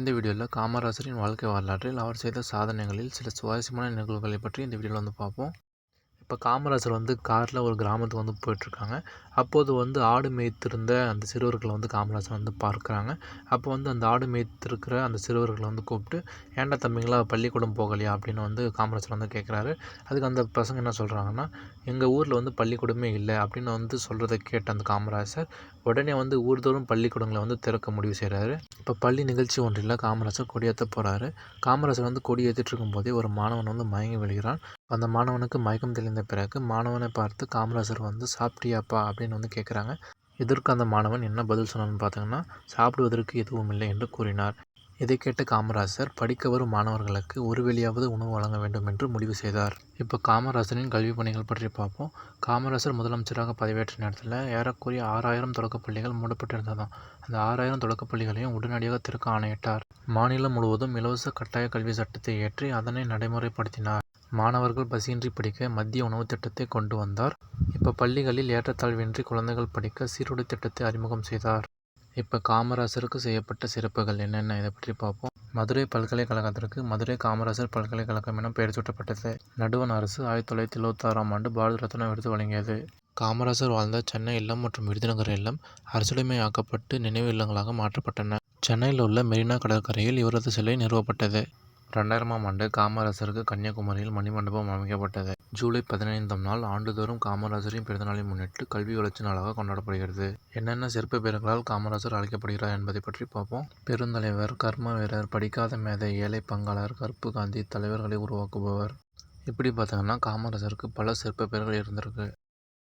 இந்த வீடியோவில் காமராசரின் வாழ்க்கை வரலாற்றில் அவர் செய்த சாதனைகளில் சில சுவாரஸ்யமான நிகழ்வுகளை பற்றி இந்த வீடியோவில் வந்து பார்ப்போம். இப்போ காமராசர் வந்து காரில் ஒரு கிராமத்துக்கு வந்து போயிட்டுருக்காங்க. அப்போது வந்து ஆடு மேய்த்திருந்த அந்த சிறுவர்களை வந்து காமராசர் வந்து பார்க்குறாங்க. அப்போ வந்து அந்த ஆடு மேய்த்திருக்கிற அந்த சிறுவர்களை வந்து கூப்பிட்டு ஏன்டா தம்பிங்களா பள்ளிக்கூடம் போகலையா? அப்படின்னு வந்து காமராசர் வந்து கேட்குறாரு அதுக்கு அந்த பசங்க என்ன சொல்கிறாங்கன்னா எங்கள் ஊரில் வந்து பள்ளிக்கூடமே இல்லை அப்படின்னு வந்து சொல்கிறத கேட்ட அந்த காமராசர் உடனே வந்து ஊர்தோறும் பள்ளிக்கூடங்களை வந்து திறக்க முடிவு செய்கிறாரு இப்போ பள்ளி நிகழ்ச்சி ஒன்றில் காமராஜர் கொடியேற்ற போகிறாரு காமராஜர் வந்து கொடி ஏற்றிட்டு போதே ஒரு மாணவன் வந்து மயங்கி விழுகிறான். அந்த மாணவனுக்கு மயக்கம் தெளிந்த பிறகு மாணவனை பார்த்து காமராஜர் வந்து சாப்பிட்டியாப்பா அப்படின்னு வந்து கேட்குறாங்க இதற்கு அந்த மாணவன் என்ன பதில் சொன்னான்னு பார்த்தீங்கன்னா சாப்பிடுவதற்கு எதுவும் இல்லை என்று கூறினார். இதை கேட்ட காமராசர் படிக்க வரும் மாணவர்களுக்கு ஒரு வேளையாவது உணவு வழங்க வேண்டும் என்று முடிவு செய்தார். இப்போ காமராசரின் கல்வி பணிகள் பற்றி பார்ப்போம். காமராசர் முதலமைச்சராக பதவியேற்ற நேரத்தில் ஏறக்குறைய ஆறாயிரம் தொடக்கப் பள்ளிகள் மூடப்பட்டிருந்ததாம். அந்த ஆறாயிரம் தொடக்கப் பள்ளிகளையும் உடனடியாக திறக்க ஆணையிட்டார். மாநிலம் முழுவதும் இலவச கட்டாய கல்வி சட்டத்தை ஏற்றி அதனை நடைமுறைப்படுத்தினார். மாணவர்கள் பசியின்றி படிக்க மத்திய உணவு திட்டத்தை கொண்டு வந்தார். இப்போ பள்ளிகளில் ஏற்றத்தாழ்வின்றி குழந்தைகள் படிக்க சீருடை திட்டத்தை அறிமுகம் செய்தார். இப்போ காமராசருக்கு செய்யப்பட்ட சிறப்புகள் என்னென்ன? இதை பற்றி பார்ப்போம். மதுரை பல்கலைக்கழகத்திற்கு மதுரை காமராசர் பல்கலைக்கழகம் என பெயர் சூட்டப்பட்டது. நடுவண் அரசு ஆயிரத்தி தொள்ளாயிரத்தி எழுபத்தாறாம் ஆண்டு பாரத ரத்னா விருது வழங்கியது. காமராசர் வாழ்ந்த சென்னை இல்லம் மற்றும் விருதுநகர் இல்லம் அரசுடைமையாக்கப்பட்டு நினைவு இல்லங்களாக மாற்றப்பட்டன. சென்னையில் உள்ள மெரினா கடற்கரையில் இவரது சிலை நிறுவப்பட்டது. ரெண்டாயிரமாம் ஆண்டு காமராசருக்கு கன்னியாகுமரியில் மணிமண்டபம் அமைக்கப்பட்டது. ஜூலை பதினைந்தாம் நாள் ஆண்டுதோறும் காமராஜரின் பிறந்தநாளை முன்னிட்டு கல்வி வளர்ச்சி நாளாக கொண்டாடப்படுகிறது. என்னென்ன சிறப்பு பெயர்களால் காமராஜர் அழைக்கப்படுகிறார் என்பதை பற்றி பார்ப்போம். பெருந்தலைவர் கர்ம வீரர் படிக்காத மேதை ஏழை பங்காளர் கருப்பு காந்தி தலைவர்களை உருவாக்குபவர். இப்படி பார்த்தோம்னா காமராஜருக்கு பல சிறப்பு பெயர்கள் இருந்திருக்கு.